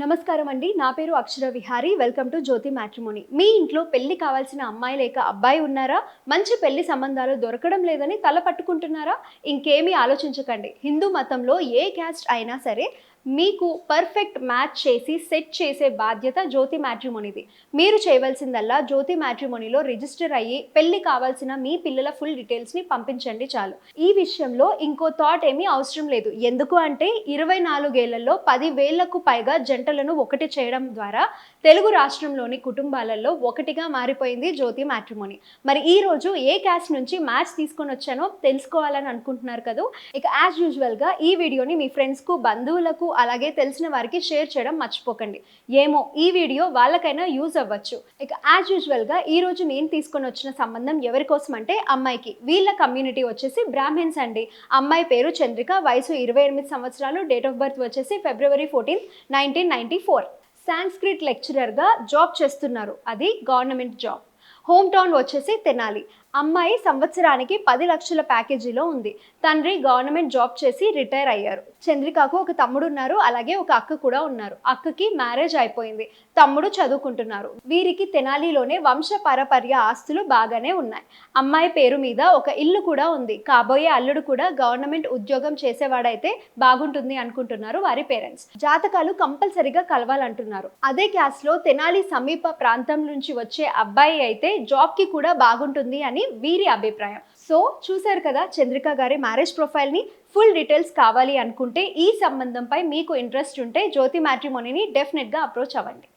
నమస్కారం అండి. నా పేరు Akshara Vihari. Welcome to Jyothi matrimony. మీ ఇంట్లో పెళ్ళి కావాల్సిన అమ్మాయి లేక అబ్బాయి ఉన్నారా? మంచి పెళ్ళి సంబంధాలు దొరకడం లేదని తల పట్టుకుంటున్నారా? ఇంకేమీ ఆలోచించకండి. హిందూ మతంలో ఏ క్యాస్ట్ అయినా సరే మీకు పర్ఫెక్ట్ మ్యాచ్ చేసి సెట్ చేసే బాధ్యత జ్యోతి మ్యాట్రిమోనిది. మీరు చేయవలసిందల్లా జ్యోతి మ్యాట్రిమోనిలో రిజిస్టర్ అయ్యి పెళ్ళి కావాల్సిన మీ పిల్లల ఫుల్ డీటెయిల్స్ని పంపించండి చాలు. ఈ విషయంలో ఇంకో థాట్ ఏమీ అవసరం లేదు. ఎందుకు అంటే ఇరవై నాలుగేళ్ళలో పదివేలకు పైగా జంటలను ఒకటి చేయడం ద్వారా తెలుగు రాష్ట్రంలోని కుటుంబాలలో ఒకటిగా మారిపోయింది జ్యోతి మ్యాట్రిమోని. మరి ఈ రోజు ఏ క్యాస్ట్ నుంచి మ్యాచ్ తీసుకొని వచ్చానో తెలుసుకోవాలని అనుకుంటున్నారు కదా? ఇక యాజ్ యూజువల్గా ఈ వీడియోని మీ ఫ్రెండ్స్కు బంధువులకు అలాగే తెలిసిన వారికి షేర్ చేయడం మర్చిపోకండి. ఏమో ఈ వీడియో వాళ్ళకైనా యూజ్ అవ్వచ్చు. ఇక యాజ్ యూజువల్గా ఈ రోజు నేను తీసుకొని వచ్చిన సంబంధం ఎవరి కోసం అంటే అమ్మాయికి. వీళ్ళ కమ్యూనిటీ వచ్చేసి బ్రాహ్మిన్స్ అండి. అమ్మాయి పేరు చంద్రిక వయసు ఇరవై ఎనిమిది సంవత్సరాలు డేట్ ఆఫ్ బర్త్ వచ్చేసి February fourteen nineteen ninety four Sanskrit లెక్చరర్గా జాబ్ చేస్తున్నారు. అది గవర్నమెంట్ జాబ్ హోమ్ టౌన్ వచ్చేసి తెనాలి. అమ్మాయి సంవత్సరానికి పది లక్షల ప్యాకేజీలో ఉంది. తండ్రి గవర్నమెంట్ జాబ్ చేసి రిటైర్ అయ్యారు. చంద్రికకు ఒక తమ్ముడు ఉన్నారు. అలాగే ఒక అక్క కూడా ఉన్నారు. అక్కకి మ్యారేజ్ అయిపోయింది. తమ్ముడు చదువుకుంటున్నారు. వీరికి తెనాలిలోనే వంశ పరపర్య ఆస్తులు బాగానే ఉన్నాయి. అమ్మాయి పేరు మీద ఒక ఇల్లు కూడా ఉంది. కాబోయే అల్లుడు కూడా గవర్నమెంట్ ఉద్యోగం చేసేవాడైతే బాగుంటుంది అనుకుంటున్నారు వారి పేరెంట్స్. జాతకాలు కంపల్సరిగా కలవాలంటున్నారు. అదే క్యాస్లో లో తెనాలి సమీప ప్రాంతం నుంచి వచ్చే అబ్బాయి అయితే జాబ్కి కూడా బాగుంటుంది అని వీరి అభిప్రాయం. సో చూశారు కదా చంద్రిక గారి మ్యారేజ్ ప్రొఫైల్ని ఫుల్ డీటెయిల్స్ కావాలి అనుకుంటే ఈ సంబంధంపై మీకు ఇంట్రెస్ట్ ఉంటే జ్యోతి మ్యాట్రిమోనీని డెఫినెట్గా అప్రోచ్ అవ్వండి.